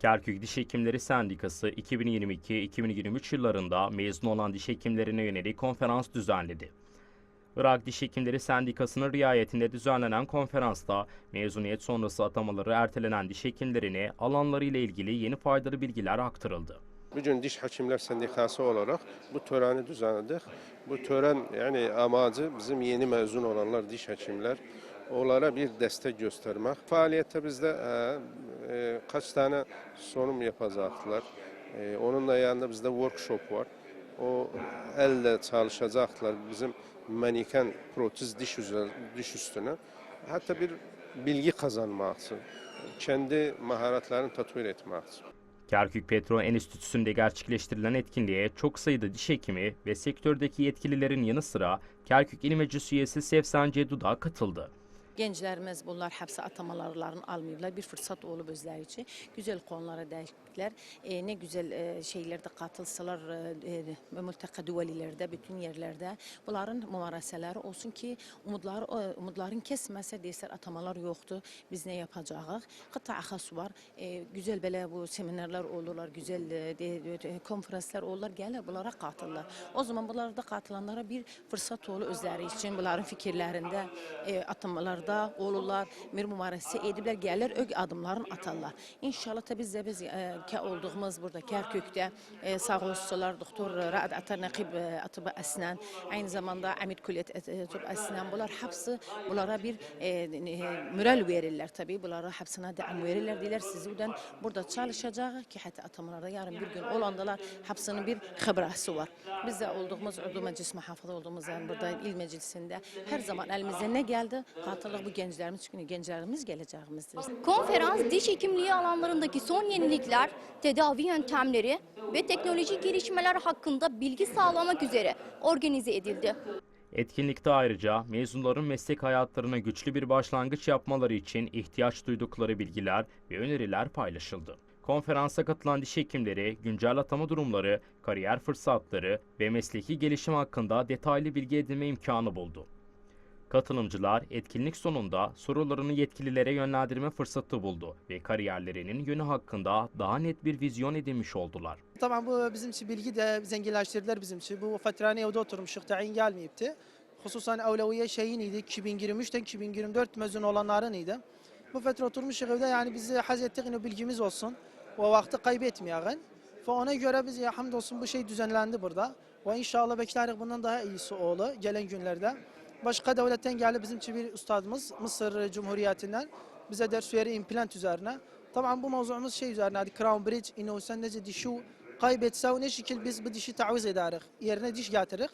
Kerkük Diş Hekimleri Sendikası 2022-2023 yıllarında mezun olan diş hekimlerine yönelik konferans düzenledi. Irak Diş Hekimleri Sendikası'nın riayetinde düzenlenen konferansta mezuniyet sonrası atamaları ertelenen diş hekimlerine alanlarıyla ilgili yeni faydalı bilgiler aktarıldı. Bugün Diş Həkimlər Sendikası olarak bu töreni düzenledik. Bu tören yani amacı bizim yeni mezun olanlar diş hekimler onlara bir destek göstermek. Faaliyette bizde e, e, kaç tane sunum yapacaklar. E, onunla yanında bizde workshop var. O elle çalışacaklar bizim maniken protez diş, diş üstüne. Hatta bir bilgi kazanmak için, kendi maharetlerini tatmin etmek için. Kerkük Petro Enstitüsü'nde gerçekleştirilen etkinliğe çok sayıda diş hekimi ve sektördeki yetkililerin yanı sıra Kerkük İl Meclisi üyesi Sevsan Cedu da katıldı. Gənclərimiz bunlar həbsə atamalarını almayıblar. Bir fürsət olub özləri üçün. Gözəl konulara dəqiqlər. E, nə gözəl e, şeylərdə qatılsalar e, e, mültəqə düvəlilərdə, bütün yerlərdə bunların mümarəsələri olsun ki, umudları e, umudların kəsməsə desər atamalar yoxdur. Biz nə yapacağıq? Qıta əxəs var. E, gözəl belə bu seminarlar olurlar, gözəl e, konferanslar olurlar, gəlirlər bunlara qatılırlar. O zaman bunlarda qatılanlara bir fürsət olur özləri üçün bunların fikirlərində e, atamalarda olurlar, bir mümarəsə ediblər, gəlirlər, öz adımlarını atarlar. İnşallah da biz də biz e, ki olduğumuz burada Kərkükdə e, sağ olsunlar doktor Rəad Atar Naqib e, Atıbı Əsnan, aynı zamanda Əmid Külliyət Atıbı Əsnan bunlar hepsi bunlara bir müral verirlər tabii. Bunlara hepsine devam verirlər. Deyirlər sizden burada çalışacağıq ki hatta atamalarda yarın bir gün olandalar hepsinin bir xibrası var. Biz de olduğumuz Udu Meclis Muhafızı olduğumuz yani burada il meclisinde her zaman elimizde ne geldi? Katılıq bu gençlerimiz çünkü gençlerimiz geleceğimizdir. Konferans diş hekimliği alanlarındaki son yenilikler, tedavi yöntemleri ve teknolojik gelişmeler hakkında bilgi sağlamak üzere organize edildi. Etkinlikte ayrıca mezunların meslek hayatlarına güçlü bir başlangıç yapmaları için ihtiyaç duydukları bilgiler ve öneriler paylaşıldı. Konferansa katılan diş hekimleri güncel atama durumları, kariyer fırsatları ve mesleki gelişim hakkında detaylı bilgi edinme imkanı buldu. Katılımcılar etkinlik sonunda sorularını yetkililere yönlendirme fırsatı buldu ve kariyerlerinin yönü hakkında daha net bir vizyon edinmiş oldular. Tamam bu bizim için bilgi de zenginleştirdiler bizim için. Bu fatirhane evde oturmuştuk tayin gelmeyipti. Hususan evleviye şeyin idi 2023'ten 2024 mezun olanların idi. Bu fatra oturmuştuk evde yani bizi haz ettik yine bilgimiz olsun. O vakti kaybetmeyelim. Ve ona göre biz ya hamdolsun bu şey düzenlendi burada. Ve inşallah bekleriz bundan daha iyisi oğlu gelen günlerde. Başka devletten geldi bizim için bir ustadımız Mısır Cumhuriyeti'nden bize ders veriyor implant üzerine. Tabii bu mevzumuz şey üzerine hadi Crown Bridge, inno sen nece dişi kaybetse ne şekil biz bu dişi taviz ederiz. Yerine diş getirir.